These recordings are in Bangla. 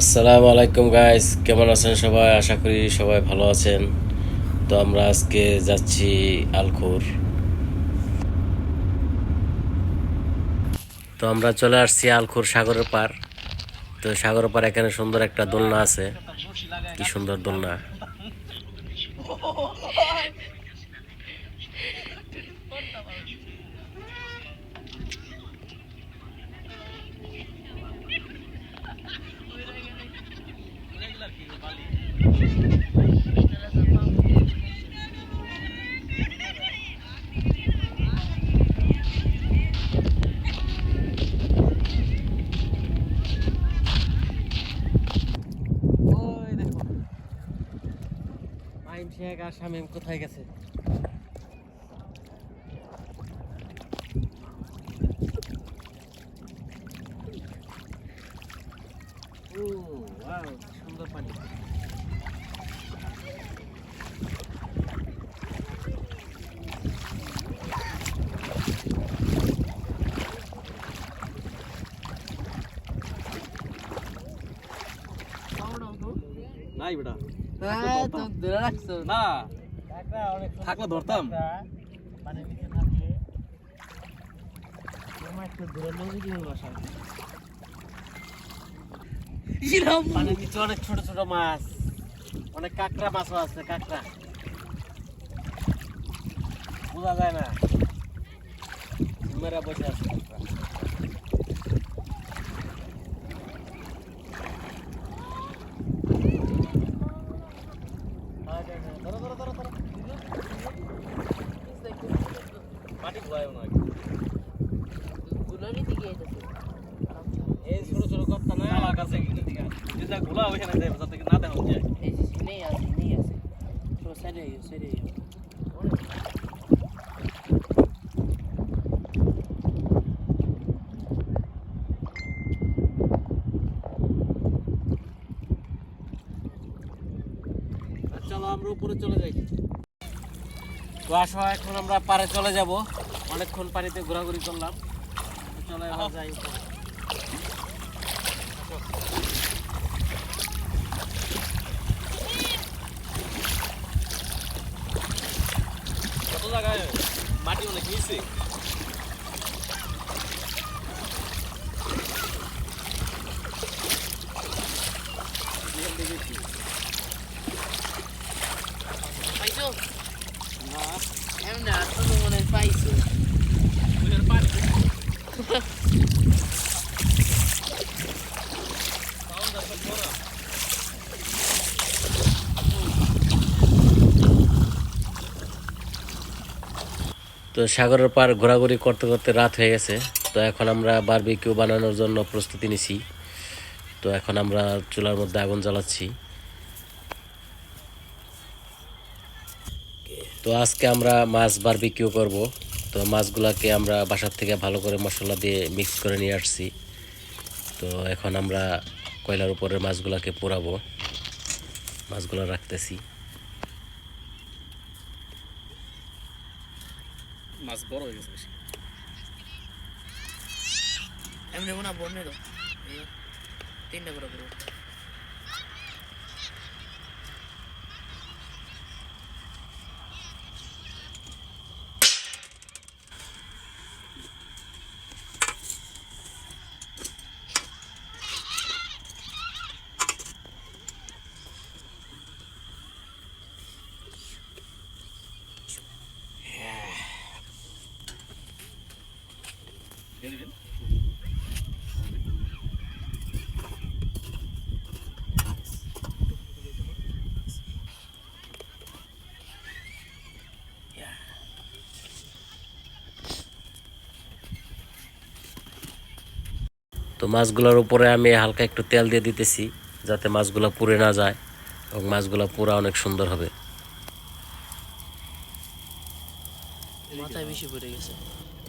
আসসালামু আলাইকুম গাইস কেমন আছেন সবাই? আশা করি সবাই ভালো আছেন। তো আমরা আজকে যাচ্ছি আলখুর। তো আমরা চলে আসছি আলখুর সাগরের পার তো সাগরের পার এখানে সুন্দর একটা দোলনা আছে। কি সুন্দর দোলনা। আর শামিম কোথায় গেছে? সুন্দর পানি। নাই বেটা। না। থাকলে ধরতাম। পানির নিচে অনেক ছোট ছোট মাছ। অনেক কাঁকড়া মাছও আছে, কাঁকড়া। বোঝা যায় না। বসে আছে কাঁকড়া। ধরো, ধরো, ধরো, ধরো। মাটি ধোয়ায় না গুলোরই দিকে এসেছে এই ছোট ছোট কর্তা না আমার কাছে যেটা ঘোলা ওইখানে দেয় যাতে না দেখা যায় এই যে নেই আছে নেই আছে আইও আর চলো আমরা উপরে চলে যাই। তো আসো এখন আমরা পারে চলে যাব। অনেকক্ষণ পানিতে ঘোরাঘুরি করলাম। চলো যাই উপরে। কত জায়গায় মাটি অনেক নিচে পাইছো এমনি তো সাগরের পার ঘোরাঘুরি করতে করতে রাত হয়ে গেছে। তো এখন আমরা বারবিকিউ বানানোর জন্য প্রস্তুতি নিছি। তো এখন আমরা চুলার মধ্যে আগুন জ্বালাচ্ছি। তো আজকে আমরা মাছ বারবিকিউ করব। তো মাছগুলাকে আমরা বাসার থেকে ভালো করে মশলা দিয়ে মিক্স করে নিয়ে আসছি। তো এখন আমরা কয়লার উপরে মাছগুলাকে পোড়াবো। মাছগুলো রাখতেছি। মাছ বড় হয়ে গেছে বেশি। এমনি মনে বন্যেরও তিনটা করে করব। তো মাছগুলোর উপরে আমি হালকা একটু তেল দিয়ে দিতেছি, যাতে মাছগুলো পুড়ে না যায় এবং মাছগুলো পুরা অনেক সুন্দর হবে। মাথায় বেশি পড়ে গেছে।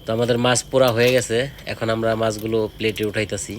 তো আমাদের মাছ পোড়া হয়ে গেছে। এখন আমরা মাছগুলো প্লেটে উঠাইতেছি।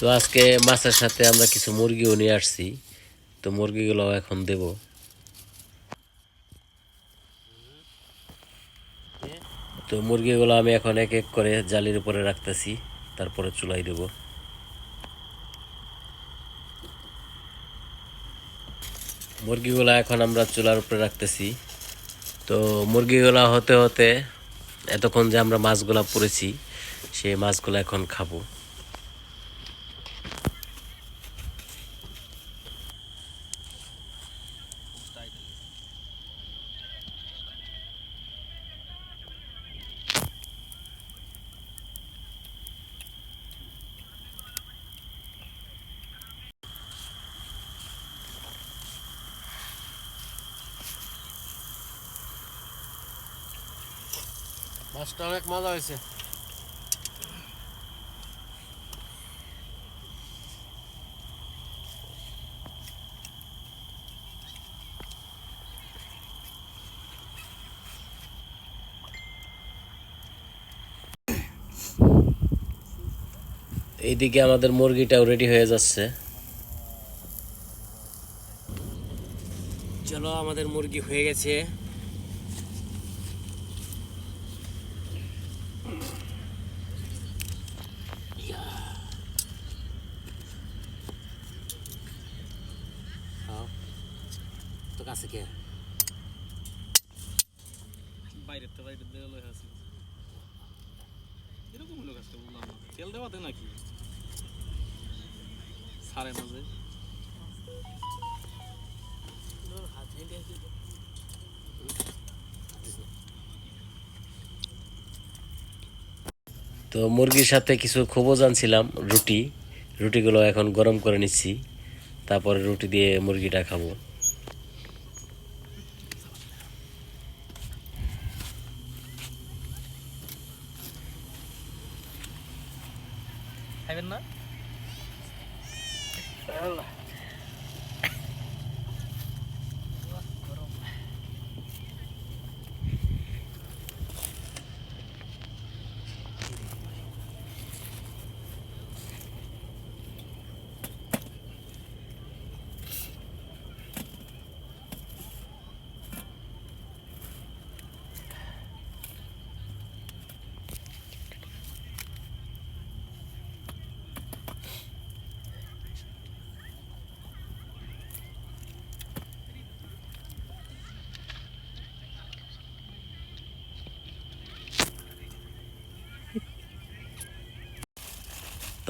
তো আজকে মাছের সাথে আমরা কিছু মুরগিও নিয়ে আসছি। তো মুরগিগুলো এখন দেব। তো মুরগিগুলো আমি এখন এক এক করে জালির উপরে রাখতেছি, তারপরে চুলাই দেব। মুরগিগুলো এখন আমরা চুলার উপরে রাখতেছি। তো মুরগিগুলা হতে হতে এতক্ষণ যে আমরা মাছগুলা পড়েছি, সেই মাছগুলো এখন খাব। মাছটা অনেক মজা হয়েছে। এইদিকে আমাদের মুরগিটাও রেডি হয়ে যাচ্ছে। চলো আমাদের মুরগি হয়ে গেছে। তো কাছে কে বাইরের তো দেওয়া লয় আছে এরকম হলো কাজটা বললাম না তেল দেওয়াতে নাকি সারে মাঝে তো মুরগির সাথে কিছু খবজ জানছিলাম রুটি। রুটিগুলো এখন গরম করে নিচ্ছি। তারপরে রুটি দিয়ে মুরগিটা খাব। খাইবেন না?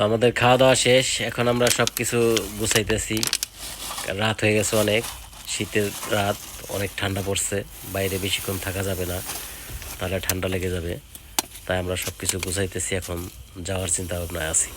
তো আমাদের খাওয়া দাওয়া শেষ। এখন আমরা সব কিছু গুছাইতেছি। রাত হয়ে গেছে অনেক। শীতের রাত, অনেক ঠান্ডা পড়ছে। বাইরে বেশিক্ষণ থাকা যাবে না, তাহলে ঠান্ডা লেগে যাবে। তাই আমরা সব কিছু গুছাইতেছি, এখন যাওয়ার চিন্তা ভাবনায় আছি।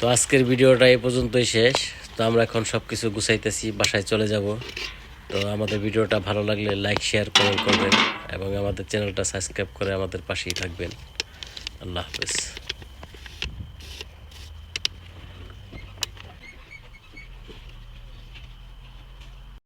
তো আজকের ভিডিওটা এই পর্যন্তই শেষ। তো আমরা এখন সব কিছু গুছাইতেছি, বাসায় চলে যাব। তো আমাদের ভিডিওটা ভালো লাগলে লাইক, শেয়ার কমেন্ট করবেন এবং আমাদের চ্যানেলটা সাবস্ক্রাইব করে আমাদের পাশেই থাকবেন। আল্লাহ হাফেজ।